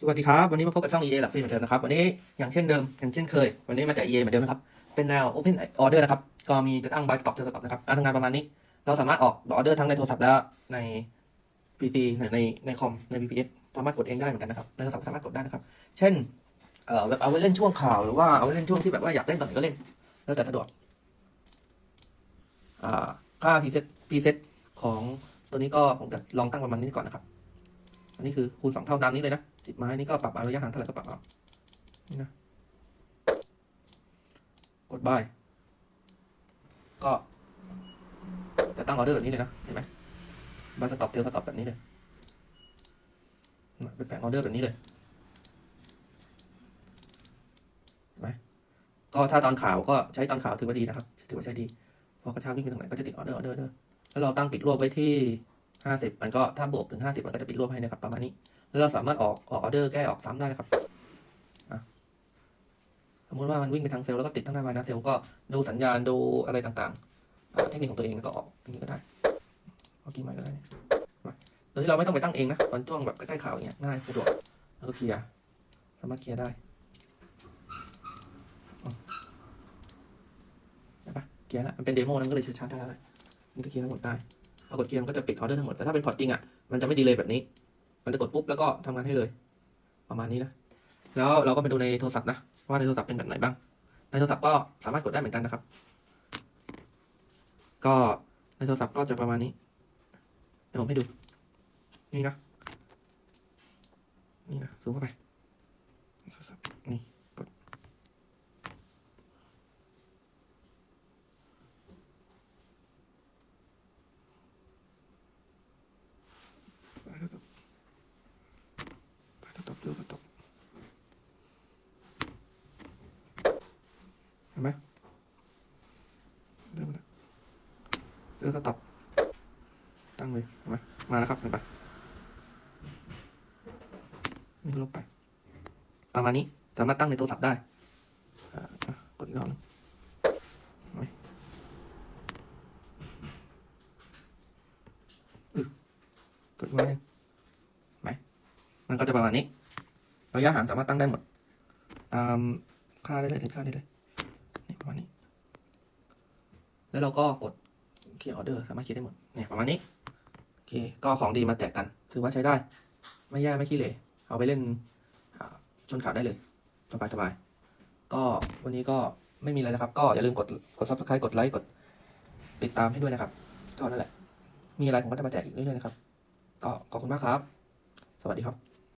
สวัสดีครับ วันนี้มาพบกับช่อง EA หลักฟิล์มเหมือนเดิมนะครับ วันนี้อย่างเช่นเดิม อย่างเช่นเคย วันนี้มาจาก EA เหมือนเดิมนะครับ เป็นแนว Open Order นะครับ ก็มีจะตั้ง Buy Stop Sell Stop นะครับ การทำงานประมาณนี้ เราสามารถออกออเดอร์ทั้งในโทรศัพท์และใน PC ในในในคอม ใน VPS สามารถกดเองได้เหมือนกันนะครับในโทรศัพท์สามารถกดได้นะครับ เช่นเอ่อแบบเอาไว้เล่นช่วงข่าวหรือว่าเอาไว้เล่นช่วงที่แบบว่าอยากเล่นตอนไหนก็เล่น แล้วแต่สะดวกอ่าค่า preset preset ของตัวนี้ก็ผมจะลองตั้งประมาณนี้ก่อนนะครับ อันนี้คือคูณสองเท่าตามนี้เลยนะติดไม้นี่ก็ปรับอาระยะห่างเท่าไหร่ก็ปรับเอานี่นะกดบายก็จะตั้งออเดอร์แบบนี้เลยนะเห็นไหมบาสต็อปเทลสต็อปแบบนี้เลยเป็นแผงออเดอร์แบบนี้เลยเห็นไหมก็ถ้าตอนข่าวก็ใช้ตอนข่าวถือว่าดีนะครับ ถือว่าใช้ดี พอกระชากวิ่งไปทางไหนก็จะติดออเดอร์ออเดอร์ออเดอร์แล้วเราตั้งปิดรวบไว้ที่ ห้าสิบมันก็ถ้าบวกถึงห้าสิบมันก็จะปิดรวบให้นะครับ ประมาณนี้ แล้วเราสามารถออกออกออเดอร์แก้ออกซ้ำได้นะครับสมมติว่ามันวิ่งไปทางเซลล์แล้วก็ติดทั้งหน้าไม้นะเซลล์ก็ดูสัญญาณดูอะไรต่างๆ เทคนิคของตัวเองก็ออกอย่างนี้ก็ได้เอากี่ไม้ก็ได้มาโดยที่เราไม่ต้องไปตั้งเองนะตอนช่วงแบบใกล้ๆข่าวอย่างเงี้ยง่ายสะดวกแล้วก็เคลียร์สามารถเคลียร์ได้อืมเห็นปะเคลียร์ล้วมันเป็นเดโมนั้นก็เลยชัดๆได้แล้วนี่ก็เคลียร์ทั้งหมดได้ พอกดเคลียร์มันก็จะปิดออเดอร์ทั้งหมด แต่ถ้าเป็นพอร์ตจริงอะ มันจะไม่ดีเลยแบบนี้ มันจะกดปุ๊บแล้วก็ทำงานให้เลย ประมาณนี้นะ แล้วเราก็ไปดูในโทรศัพท์นะ ว่าในโทรศัพท์เป็นแบบไหนบ้าง ในโทรศัพท์ก็สามารถกดได้เหมือนกันนะครับ ก็ในโทรศัพท์ก็จะประมาณนี้ เดี๋ยวผมให้ดู นี่นะ นี่นะ ซูมเข้าไปนี่กด ไปต่อต่อเรือต่อเห็นไหมเริ่มแล้วเรือสต็อปตั้งเลยเห็นไหมมาแล้วครับเห็นปะนี่ลบไป ประมาณนี้สามารถตั้งในโทรศัพท์ได้กดอีกรอบนึงเห็นไหมมันก็จะประมาณนี้ระยะห่างสามารถตั้งได้หมด ตามค่าได้เลยถึงค่าได้เลย นี่ประมาณนี้ แล้วเราก็กดคีย์ออเดอร์สามารถเคลียร์ได้หมดเนี่ยประมาณนี้โอเคก็ของดีมาแจกกัน ถือว่าใช้ได้ ไม่แย่ไม่ขี้เหร่เอาไปเล่นชนข่าวได้เลยสบายสบายๆก็วันนี้ก็ไม่มีอะไรแล้วครับ ก็อย่าลืมกดกด subscribe กดไลค์กดติดตามให้ด้วยนะครับ ก็นั่นแหละ มีอะไรผมก็จะมาแจกอีกเรื่อยๆนะครับ ก็ขอบคุณมากครับ สวัสดีครับ